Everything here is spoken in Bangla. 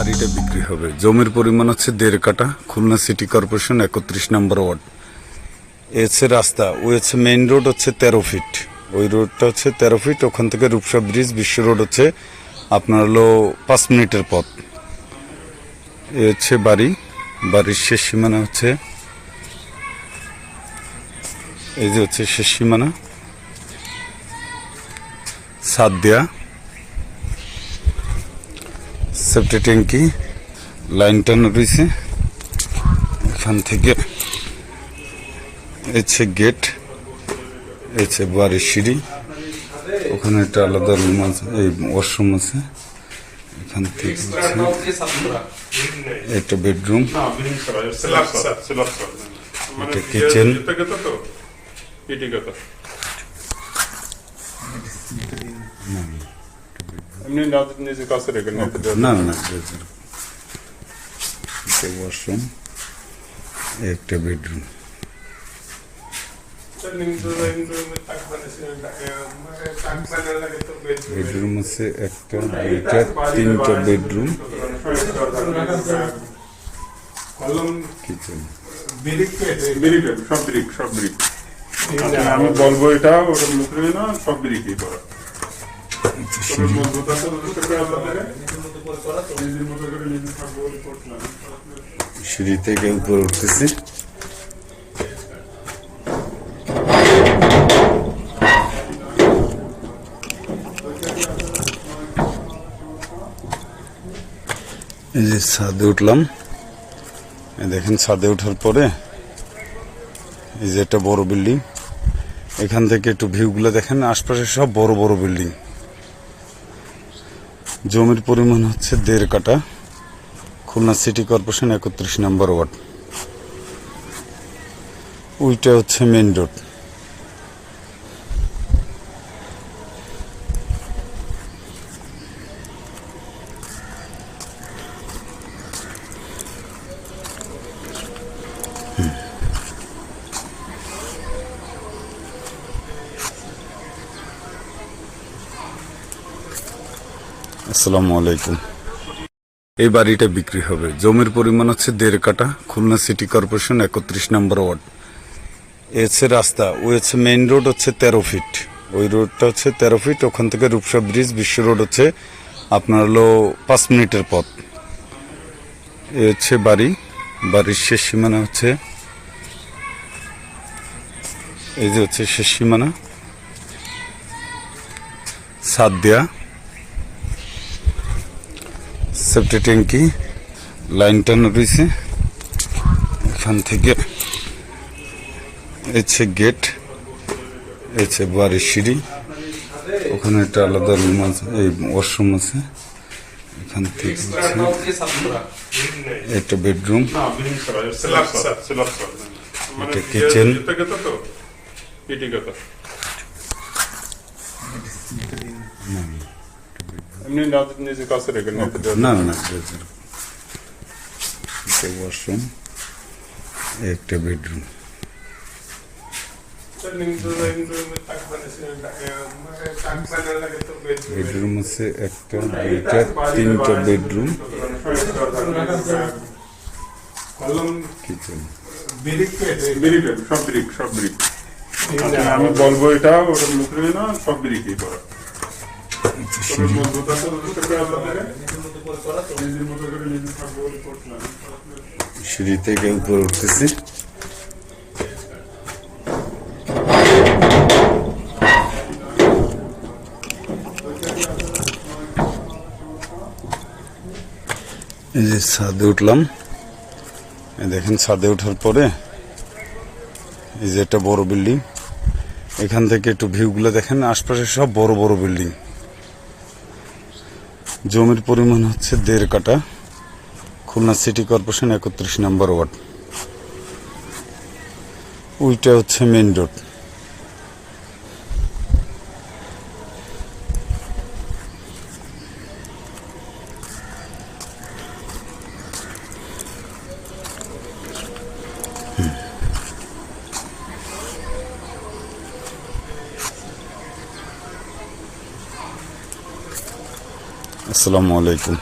বাড়িটা বিক্রি হবে। জমির পরিমাণ হচ্ছে দেড় কাটা খুলনা সিটি কর্পোরেশন একত্রিশ নম্বর ওয়ার্ড। এ হচ্ছে রাস্তা ওই হচ্ছে মেইন রোড হচ্ছে তেরো ফিট। ওই রোডটা হচ্ছে তেরো ফিট, ওখান থেকে রূপসা ব্রিজ, বিশ্ব রোড হচ্ছে আপনার হলো পাঁচ মিনিটের পথ। এ হচ্ছে বাড়ি। বাড়ির শেষ সীমানা হচ্ছে এই যে হচ্ছে শেষ সীমানা। সাত দেয়া। সেফটি ট্যাঙ্কি লাইন টানো রয়েছে। এখান থেকে এছে গেট এছে বাড়ির সিঁড়ি। ওখানে একটা আলাদা রুম আছে এই ওয়াশরুম আছে। এখান থেকে একটা বেডরুম মানে এটা এমনি নিজে কাছে রেখে নেন না না বেডরুম একটা ওয়াশরুম একটা বেডরুম বেডরুম আছে একটা দুইটা তিনটা বেডরুম কিচেন সব ব্রিক সব ব্রিক আমি বলব এটা ওটা মুখে না সব ব্রিকই করা সিঁড়ি থেকে উপরে উঠতেছি। এই যে ছাদে উঠলাম। দেখেন ছাদে ওঠার পরে এই যে একটা বড় বিল্ডিং। এখান থেকে একটু ভিউগুলো দেখেন, আশপাশে সব বড় বড় বিল্ডিং। জমির পরিমাণ হচ্ছে দেড় কাটা খুলনা সিটি কর্পোরেশন একত্রিশ নম্বর ওয়ার্ড। ওইটা হচ্ছে মেন রোড। আসসালামু আলাইকুম। এই বাড়িটা বিক্রি হবে। জমির পরিমাণ হচ্ছে দেড় কাটা খুলনা সিটি কর্পোরেশন একত্রিশ নম্বর ওয়ার্ড। এ হচ্ছে রাস্তা ওই হচ্ছে মেইন রোড হচ্ছে তেরো ফিট ওই রোডটা হচ্ছে তেরো ফিট ওখান থেকে রূপসা ব্রিজ বিশ্ব রোড হচ্ছে আপনার হলো পাঁচ মিনিটের পথ। এ হচ্ছে বাড়ি। বাড়ির শেষ সীমানা হচ্ছে এই যে হচ্ছে শেষ সীমানা। সাত দেয়া। সেফটি ট্যাঙ্কি লাইন টানো রয়েছে। এখান থেকে এছে গেট এছে বাড়ির সিঁড়ি। ওখানে একটা আলাদা রুম আছে এই ওয়াশরুম আছে। এখান থেকে একটা বেডরুম না কিচেন করা এমনি নিজে কাছে রেখে নেন না না একটা ওয়াশরুম একটা বেডরুম বেডরুম আছে একটা দুইটা তিনটা বেডরুম কিচেন সব ব্রিক সব ব্রিক আমি বলব এটা ওটা মুখে না সব ব্রিকই করা সিঁড়ি থেকে উপরে উঠতেছি এই যে ছাদে উঠলাম। দেখেন ছাদে ওঠার পরে এই যে একটা বড় বিল্ডিং। এখান থেকে একটু ভিউগুলো দেখেন আশপাশে সব বড় বড় বিল্ডিং। জমির পরিমাণ হচ্ছে দেড় কাটা খুলনা সিটি কর্পোরেশন একত্রিশ নম্বর ওয়ার্ড। ওইটা হচ্ছে মেন রোড। আসসালামু আলাইকুম।